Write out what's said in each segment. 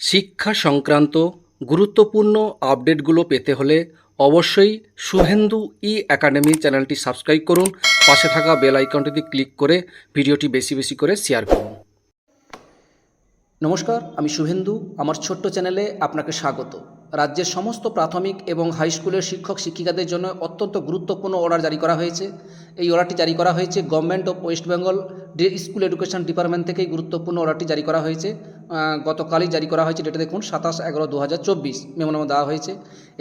শিক্ষা সংক্রান্ত গুরুত্বপূর্ণ আপডেটগুলো পেতে হলে অবশ্যই শুভেন্দু ই একাডেমি চ্যানেলটি সাবস্ক্রাইব করুন। পাশে থাকা বেল আইকনটিতে ক্লিক করে ভিডিওটি বেশি বেশি করে শেয়ার করুন। নমস্কার, আমি শুভেন্দু। আমার ছোট্ট চ্যানেলে আপনাকে স্বাগত। রাজ্যের সমস্ত প্রাথমিক এবং হাই স্কুলের শিক্ষক শিক্ষিকাদের জন্য অত্যন্ত গুরুত্বপূর্ণ অর্ডার জারি করা হয়েছে। এই অর্ডারটি জারি করা হয়েছে government of West Bengal school education department থেকেই গুরুত্বপূর্ণ অর্ডারটি জারি করা হয়েছে। গতকালই জারি করা হয়েছে ডেটা দেখুন, সাতাশ এগারো দু হাজার চব্বিশ মেমোনামা দেওয়া হয়েছে।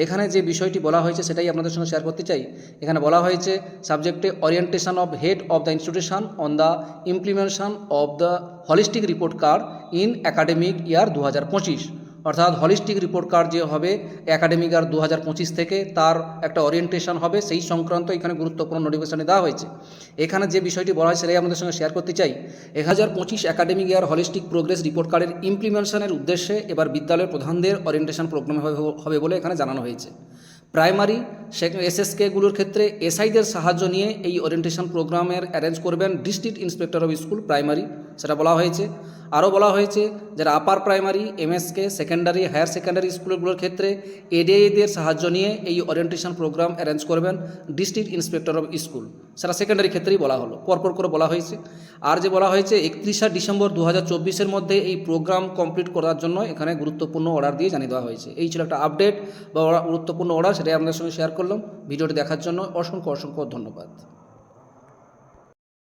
এখানে যে বিষয়টি বলা হয়েছে সেটাই আপনাদের সঙ্গে শেয়ার করতে চাই। এখানে বলা হয়েছে সাবজেক্টে orientation of head of the institution on the implementation of the holistic report card in academic year দু হাজার পঁচিশ। অর্থাৎ হলিস্টিক রিপোর্ট কার্ড যে হবে একাডেমিক ইয়ার দু থেকে তার একটা ওরিয়েন্টেশন হবে, সেই সংক্রান্ত এখানে গুরুত্বপূর্ণ নোটিফিকেশনে দেওয়া হয়েছে। এখানে যে বিষয়টি বলা হয়, সেটাই আমাদের সঙ্গে শেয়ার করতে চাই। এক হাজার পঁচিশ academic year holistic progress report কার্ডের ইমপ্লিমেন্টেশনের উদ্দেশ্যে এবার বিদ্যালয়ের প্রধানদের ওরিয়েন্টেশন প্রোগ্রাম হবে বলে এখানে জানানো হয়েছে। প্রাইমারি এসএসকেগুলোর ক্ষেত্রে এসআইদের সাহায্য নিয়ে এই ওরিয়েন্টেশন প্রোগ্রামের অ্যারেঞ্জ করবেন district inspector of school primary সেটা বলা হয়েছে। আরও বলা হয়েছে, যারা upper primary, MSK, secondary, higher secondary স্কুলগুলোর ক্ষেত্রে এডিআইদের সাহায্য নিয়ে এই ওরিয়েন্টেশন প্রোগ্রাম অ্যারেঞ্জ করবেন ডিস্ট্রিক্ট ইন্সপেক্টর অফ স্কুল সেটা সেকেন্ডারি ক্ষেত্রেই বলা হলো, পরপর করে বলা হয়েছে। আর যে বলা হয়েছে, একত্রিশা ডিসেম্বর দু হাজার মধ্যে এই প্রোগ্রাম কমপ্লিট করার জন্য এখানে গুরুত্বপূর্ণ অর্ডার দিয়ে জানিয়ে দেওয়া হয়েছে। এই ছিল একটা আপডেট বা গুরুত্বপূর্ণ অর্ডার সেটাই আপনাদের সঙ্গে শেয়ার করলাম। ভিডিওটি দেখার জন্য অসংখ্য অসংখ্য ধন্যবাদ।